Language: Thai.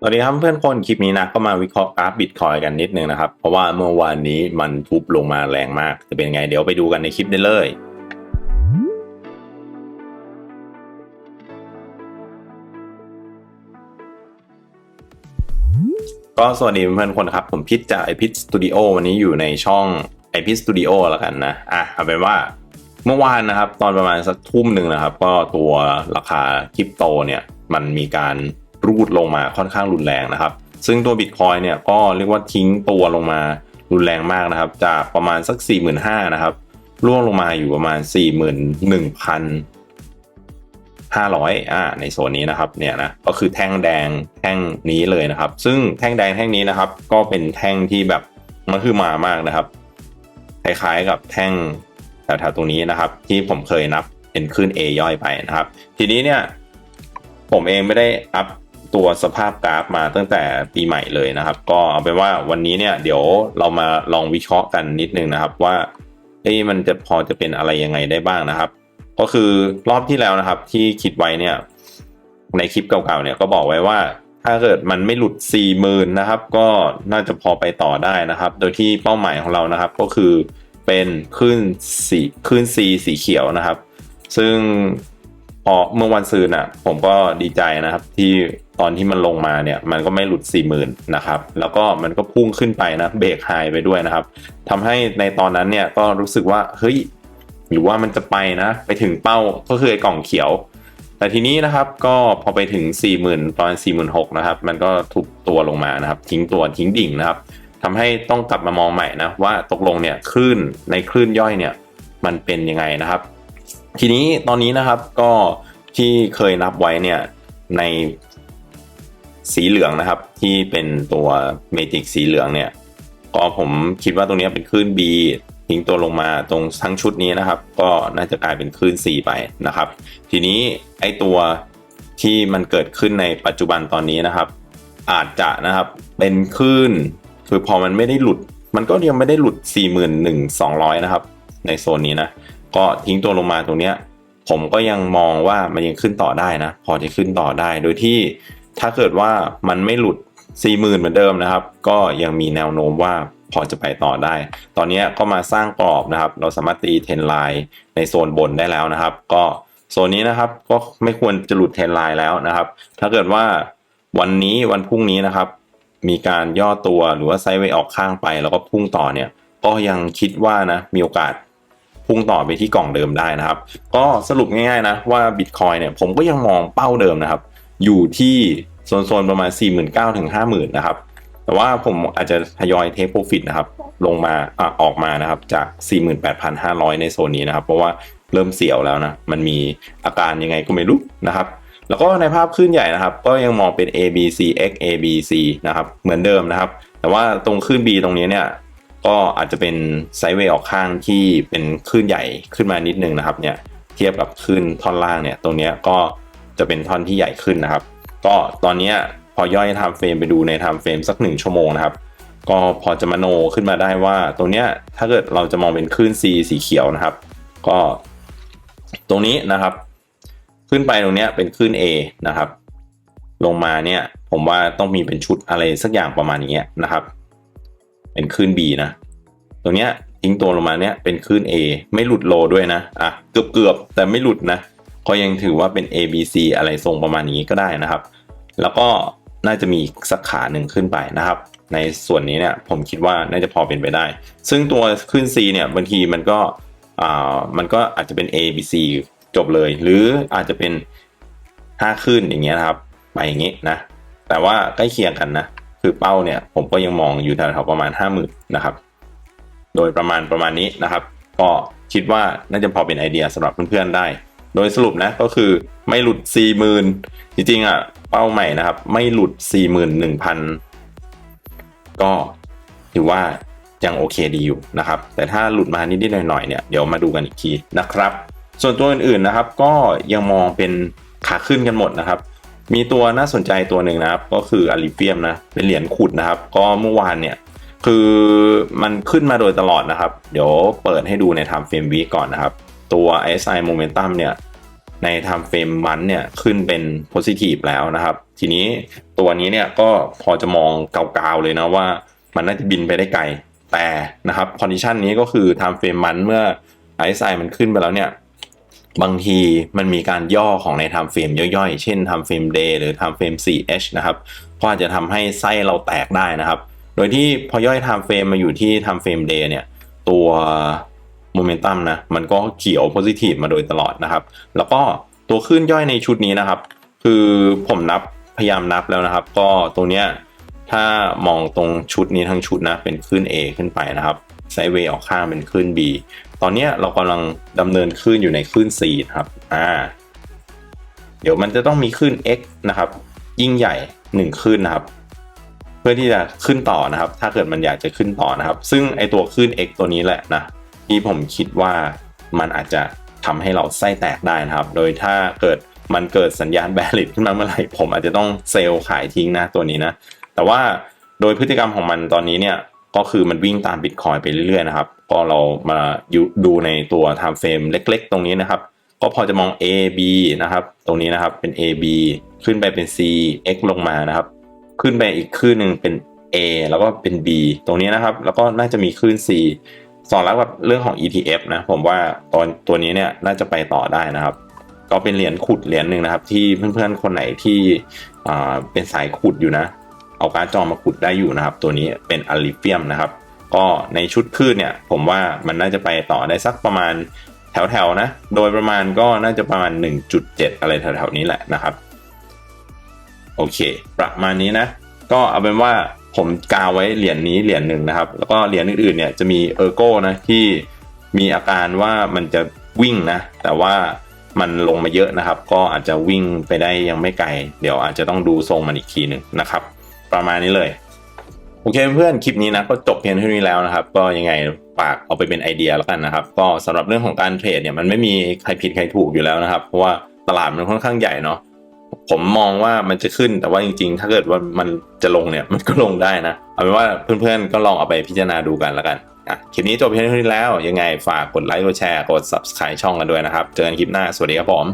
สวัสดีครับเพื่อนคนคลิปนี้นะก็มาวิเคราะห์กราฟบิตคอยกันนิดนึงนะครับ เพราะว่าเมื่อวานนี้มันทุบลงมาแรงมาก จะเป็นไงเดี๋ยวไปดูกันในคลิปได้เลยก็สวัสดีเพื่อนๆคนครับ ผมพิชจากไอพิชสตูดิโอวันนี้อยู่ในช่องไอพิชสตูดิโอแล้วกันนะอะเอาเป็นว่าเมื่อวานนะครับ ตอนประมาณสักทุ่มหนึ่งนะครับ ก็ตัวราคาคริปโตเนี่ยมันมีการ รูดลงมาค่อนข้างรุนแรงนะครับ ซึ่งตัวบิตคอยเนี่ยก็เรียกว่าทิ้งตัวลงมารุนแรงมากนะครับ จากประมาณสัก 4 5 0 0 0นะครับร่วงลงมาอยู่ประมาณ 41,000 500อ่าในโซนนี้นะครับเนี่ยนะก็คือแท่งแดงแท่งนี้เลยนะครับ ซึ่งแท่งแดงแท่งนี้นะครับ ก็เป็นแท่งที่แบบมันคือมามากนะครับคล้ายๆกับแท่งแถวๆตรงนี้นะครับ ที่ผมเคยนับเป็นขึ้น A ย่อยไปนะครับ ทีนี้เนี่ยผมเองไม่ได้อัพ ตัวสภาพกราฟมาตั้งแต่ปีใหม่เลยนะครับ ก็เอาเป็นว่าวันนี้เนี่ยเดี๋ยวเรามาลองวิเคราะห์กันนิดนึงนะครับว่าเอ้ยมันจะพอจะเป็นอะไรยังไงได้บ้างนะครับ ก็คือรอบที่แล้วนะครับที่คิดไว้เนี่ยในคลิปเก่าๆเนี่ยก็บอกไว้ว่าถ้าเกิดมันไม่หลุด 4 0,000นะครับก็น่าจะพอไปต่อได้นะครับ โดยที่เป้าหมายของเรานะครับก็คือเป็นขึ้นสีขึ้น C สีเขียวนะครับ ซึ่ง อเมื่อวันซืนอะ ผมก็ดีใจนะครับ ที่ตอนที่มันลงมาเนี่ย มันก็ไม่หลุด 4 0,000นะครับ แล้วก็มันก็พุ่งขึ้นไปนะเบรกไฮไปด้วยนะครับทำให้ในตอนนั้นเนี่ยก็รู้สึกว่าเฮ้ยหรือว่ามันจะไปนะ ไปถึงเป้าก็คือไอ้กล่องเขียว แต่ทีนี้นะครับก็พอไปถึง 40,000ประมาณ46,000นะครับ มันก็ทุบตัวลงมานะครับ ทิ้งตัวทิ้งดิ่งนะครับทำให้ต้องกลับมามองใหม่นะว่าตกลงเนี่ยคลื่นในคลื่นย่อยเนี่ยมันเป็นยังไงนะครับ ทีนี้ตอนนี้นะครับก็ที่เคยนับไว้เนี่ยในสีเหลืองนะครับ ที่เป็นตัวเมจิกสีเหลืองเนี่ยก็ผมคิดว่าตรงนี้เป็นคลื่น B ทิ้งตัวลงมาตรงทั้งชุดนี้นะครับ ก็น่าจะกลายเป็นคลื่น C ไปนะครับ ทีนี้ไอตัวที่มันเกิดขึ้นในปัจจุบันตอนนี้นะครับ อาจจะนะครับเป็นคลื่น คือพอมันไม่ได้หลุด มันก็ยังไม่ได้หลุด 41,200 นะครับ ในโซนนี้นะ ก็ทิ้งตัวลงมาตรงเนี้ยผมก็ยังมองว่ามันยังขึ้นต่อได้นะ พอจะขึ้นต่อได้ โดยที่ถ้าเกิดว่ามันไม่หลุด 40,000 เหมือนเดิมนะครับ ก็ยังมีแนวโน้มว่าพอจะไปต่อได้ ตอนนี้ก็มาสร้างกรอบนะครับ เราสามารถตีเทนไลน์ในโซนบนได้แล้วนะครับ ก็โซนนี้นะครับก็ไม่ควรจะหลุดเทนไลน์แล้วนะครับ ถ้าเกิดว่าวันนี้วันพรุ่งนี้นะครับ มีการย่อตัวหรือว่าไซด์เวย์ออกข้างไป แล้วก็พุ่งต่อเนี่ย ก็ยังคิดว่านะมีโอกาส พุ่งต่อไปที่กล่องเดิมได้นะครับ ก็สรุปง่ายๆนะว่าบิตคอยเนี่ยผมก็ยังมองเป้าเดิมนะครับ อยู่ที่โซนๆประมาณ 49,000ถึง50,000นะครับแต่ว่าผมอาจจะทยอยเทคโปรฟิตนะครับลงมาอะออกมานะครับจาก 48,500 ในโซนนี้นะครับ เพราะว่าเริ่มเสียวแล้วนะ มันมีอาการยังไงก็ไม่รู้นะครับ แล้วก็ในภาพขึ้นใหญ่นะครับ ก็ยังมองเป็น A B C X A B C นะครับ เหมือนเดิมนะครับ แต่ว่าตรงขึ้น B ตรงนี้เนี่ย ก็อาจจะเป็นไซด์เวย์ออกข้างที่เป็นคลื่นใหญ่ขึ้นมานิดนึงนะครับเนี่ยเทียบกับคลื่นท่อนล่างเนี่ยตรงนี้ก็จะเป็นท่อนที่ใหญ่ขึ้นนะครับ ก็ตอนนี้พอย่อยไทม์เฟรมไปดูในไทม์เฟรมสักหนึ่งชั่วโมงนะครับ ก็พอจะมโนขึ้นมาได้ว่าตรงเนี้ยถ้าเกิดเราจะมองเป็นคลื่น C สีเขียวนะครับ ก็ ตรงนี้นะครับ ขึ้นไปตรงเนี้ยเป็นคลื่น A นะครับ ลงมาเนี่ยผมว่าต้องมีเป็นชุดอะไรสักอย่างประมาณอย่างเงี้นะครับ เป็นคลื่น B นะ ตรงเนี้ยทิ้งตัวลงมาเนี้ยเป็นคลื่น A ไม่หลุดโลด้วยนะ อะเกือบเกือบแต่ไม่หลุดนะก็ยังถือว่าเป็น A B C อะไรทรงประมาณนี้ก็ได้นะครับ แล้วก็น่าจะมีสักขาหนึ่งขึ้นไปนะครับ ในส่วนนี้เนี่ยผมคิดว่าน่าจะพอเป็นไปได้ ซึ่งตัวขึ้น C เนี่ยบางทีมันก็อ่ามันก็อาจจะเป็น A B C จบเลย หรืออาจจะเป็น 5 ขึ้นอย่างเงี้ยนะครับไปอย่างงี้นะแต่ว่าใกล้เคียงกันนะ คือเป้าเนี่ยผมก็ยังมองอยู่แถวๆประมาณ 50,000นะครับ โดยประมาณประมาณนี้นะครับ ก็คิดว่าน่าจะพอเป็นไอเดียสำหรับเพื่อนๆได้ โดยสรุปนะก็คือไม่หลุด 40,000 จริงๆอะเป้าใหม่นะครับ ไม่หลุด 41,000 ก็ถือว่ายังโอเคดีอยู่นะครับ แต่ถ้าหลุดมานิดๆหน่อยๆเนี่ยเดี๋ยวมาดูกันอีกทีนะครับ ส่วนตัวอื่นๆนะครับ ก็ยังมองเป็นขาขึ้นกันหมดนะครับ มีตัวน่าสนใจตัวหนึ่งนะครับ ก็คืออาริเฟียมนะ เป็นเหรียญขุดนะครับ ก็เมื่อวานเนี่ย คือมันขึ้นมาโดยตลอดนะครับ เดี๋ยวเปิดให้ดูใน time frame week ก่อนนะครับ ตัว SI momentum เนี่ย ใน time frame มันเนี่ย ขึ้นเป็น positive แล้วนะครับ ทีนี้ตัวนี้เนี่ยก็พอจะมองเกาๆเลยนะว่า มันน่าจะบินไปได้ไกล แต่นะครับ condition นี้ก็คือ time frame มันเมื่อ RSI มันขึ้นไปแล้วเนี่ย บางทีมันมีการย่อของใน time frame ย่อยๆ เช่น time frame day หรือ time frame 4h นะครับก็อาจจะทำให้ไส้เราแตกได้นะครับ โดยที่พอย่อย time frame มาอยู่ที่ time frame day เนี่ย ตัวโมเมนตัมนะมันก็เขียว positive มาโดยตลอดนะครับ แล้วก็ตัวขึ้นย่อยในชุดนี้นะครับ คือผมนับพยายามนับแล้วนะครับ ก็ตัวเนี้ยถ้ามองตรงชุดนี้ทั้งชุดนะเป็นขึ้น A ขึ้นไปนะครับ ไซเวย์ออกข้างเป็นขึ้น B ตอนนี้เรากำลังดำเนินขึ้นอยู่ในขึ้น C นะครับอ่าเดี๋ยวมันจะต้องมีขึ้น X นะครับ ยิ่งใหญ่1ขึ้นนะครับ เพื่อที่จะขึ้นต่อนะครับ ถ้าเกิดมันอยากจะขึ้นต่อนะครับ ซึ่งไอตัวขึ้น x ตัวนี้แหละนะที่ผมคิดว่ามันอาจจะทำให้เราไส้แตกได้นะครับ โดยถ้าเกิดมันเกิดสัญญาณแบริดขึ้นมาเมื่อไหร่ผมอาจจะต้องเซลล์ขายทิ้งนะตัวนี้นะ แต่ว่าโดยพฤติกรรมของมันตอนนี้เนี่ย ก็คือมันวิ่งตามบิตคอยไปเรื่อยๆนะครับ ก็เรามาดูในตัว time frame เล็ก ๆ ตรงนี้นะครับ ก็พอจะมอง A B นะครับ ตรงนี้นะครับเป็น A B ขึ้นไปเป็น C X ลงมานะครับ ขึ้นไปอีกคลื่นหนึ่งเป็น A แล้วก็เป็น B ตรงนี้นะครับ แล้วก็น่าจะมีคลื่น C สอดรับกับเรื่องของ ETF นะ ผมว่าตอนตัวนี้เนี่ยน่าจะไปต่อได้นะครับ ก็เป็นเหรียญขุดเหรียญหนึ่งนะครับ ที่เพื่อนๆคนไหนที่เป็นสายขุดอยู่นะ เอาการ์ดจอมาขุดได้อยู่นะครับ ตัวนี้เป็นอลิเฟียมนะครับ ก็ในชุดคลื่นเนี่ย ผมว่ามันน่าจะไปต่อได้สักประมาณแถวๆนะ โดยประมาณก็น่าจะประมาณ 1.7 อะไรแถวๆนี้แหละนะครับ โอเค ประมาณนี้นะ ก็เอาเป็นว่าผมกาวไว้เหรียญนี้เหรียญหนึ่งนะครับ แล้วก็เหรียญอื่นๆเนี่ยจะมีเออร์โก้นะที่มีอาการว่ามันจะวิ่งนะ แต่ว่ามันลงมาเยอะนะครับ ก็อาจจะวิ่งไปได้ยังไม่ไกล เดี๋ยวอาจจะต้องดูทรงมันอีกทีหนึ่งนะครับ ประมาณนี้เลยโอเคเพื่อนคลิปนี้นะก็จบเพียงเท่านี้แล้วนะครับ ก็ยังไงฝากเอาไปเป็นไอเดียแล้วกันนะครับ ก็สำหรับเรื่องของการเทรดเนี่ยมันไม่มีใครผิดใครถูกอยู่แล้วนะครับ เพราะว่าตลาดมันค่อนข้างใหญ่เนาะผมมองว่ามันจะขึ้นแต่ว่าจริง ๆ ถ้าเกิดว่ามันจะลงเนี่ยมันก็ลงได้นะ เอาเป็นว่าเพื่อนๆก็ลองเอาไปพิจารณาดูกันแล้วกันอะคลิปนี้จบเพียงเท่านี้แล้วยังไงฝากกดไลค์กดแชร์กด subscribe ช่องกันด้วยนะครับเจอกันคลิปหน้าสวัสดีครับผม